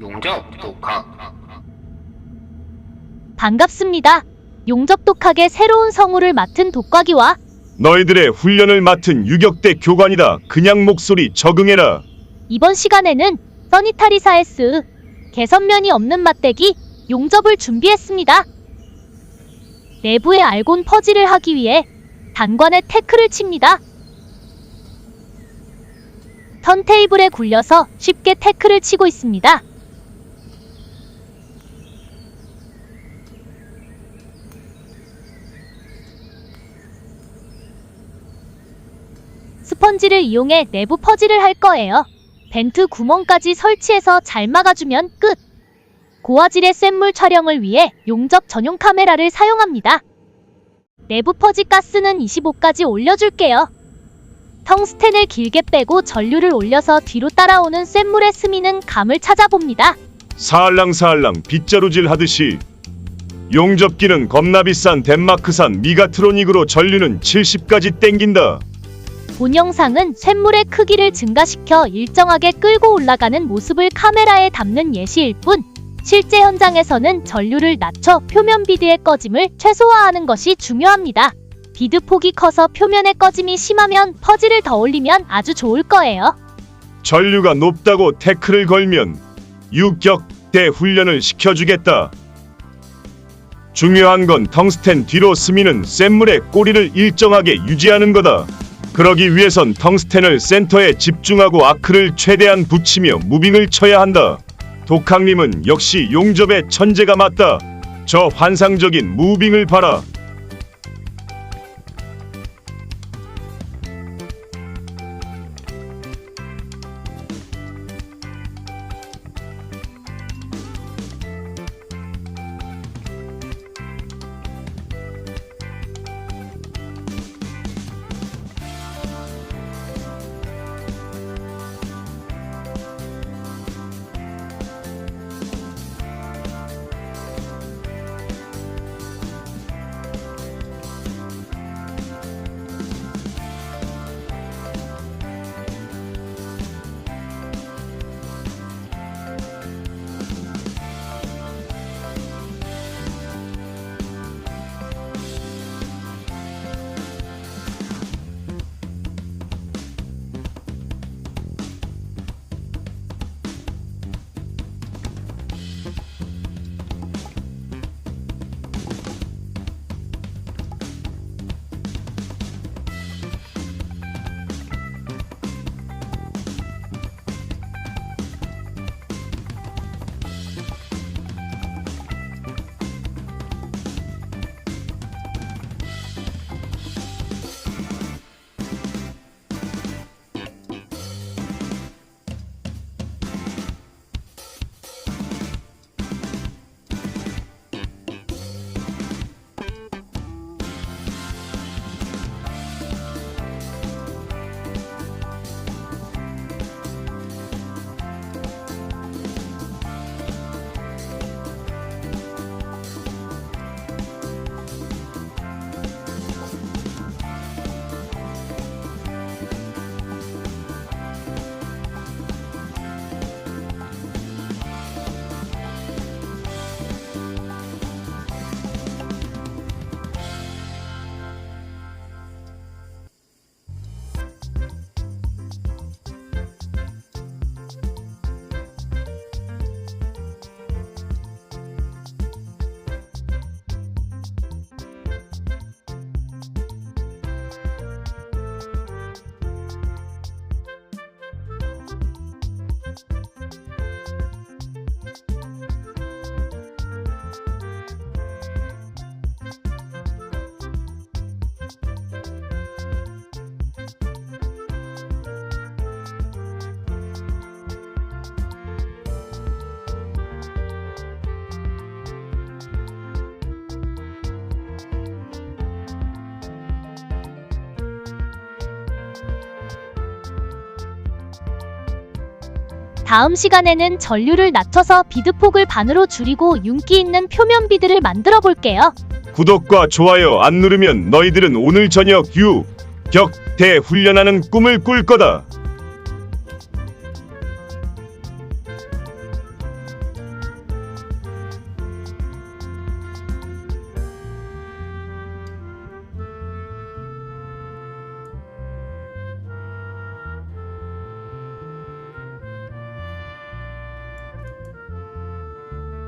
용접 독학 반갑습니다. 용접 독학의 새로운 성우를 맡은 독과기와 너희들의 훈련을 맡은 유격대 교관이다. 그냥 목소리 적응해라. 이번 시간에는 써니타리사에스 개선면이 없는 맞대기 용접을 준비했습니다. 내부의 알곤 퍼지를 하기 위해 단관에 태클을 칩니다. 턴테이블에 굴려서 쉽게 태클을 치고 있습니다. 스펀지를 이용해 내부 퍼지를 할 거예요. 벤트 구멍까지 설치해서 잘 막아주면 끝! 고화질의 쇳물 촬영을 위해 용접 전용 카메라를 사용합니다. 내부 퍼지 가스는 25까지 올려줄게요. 텅스텐을 길게 빼고 전류를 올려서 뒤로 따라오는 쇳물에 스미는 감을 찾아봅니다. 사알랑사알랑 빗자루질 하듯이 용접기는 겁나 비싼 덴마크산 미가트로닉으로 전류는 70까지 땡긴다. 본 영상은 쇳물의 크기를 증가시켜 일정하게 끌고 올라가는 모습을 카메라에 담는 예시일 뿐 실제 현장에서는 전류를 낮춰 표면 비드의 꺼짐을 최소화하는 것이 중요합니다. 비드 폭이 커서 표면의 꺼짐이 심하면 퍼지를 더 올리면 아주 좋을 거예요. 전류가 높다고 태클을 걸면 유격대 훈련을 시켜주겠다. 중요한 건 텅스텐 뒤로 스미는 쇳물의 꼬리를 일정하게 유지하는 거다. 그러기 위해선 텅스텐을 센터에 집중하고 아크를 최대한 붙이며 무빙을 쳐야 한다. 독학님은 역시 용접의 천재가 맞다. 저 환상적인 무빙을 봐라. 다음 시간에는 전류를 낮춰서 비드폭을 반으로 줄이고 윤기 있는 표면 비드를 만들어 볼게요. 구독과 좋아요 안 누르면 너희들은 오늘 저녁 유 격대 훈련하는 꿈을 꿀 거다.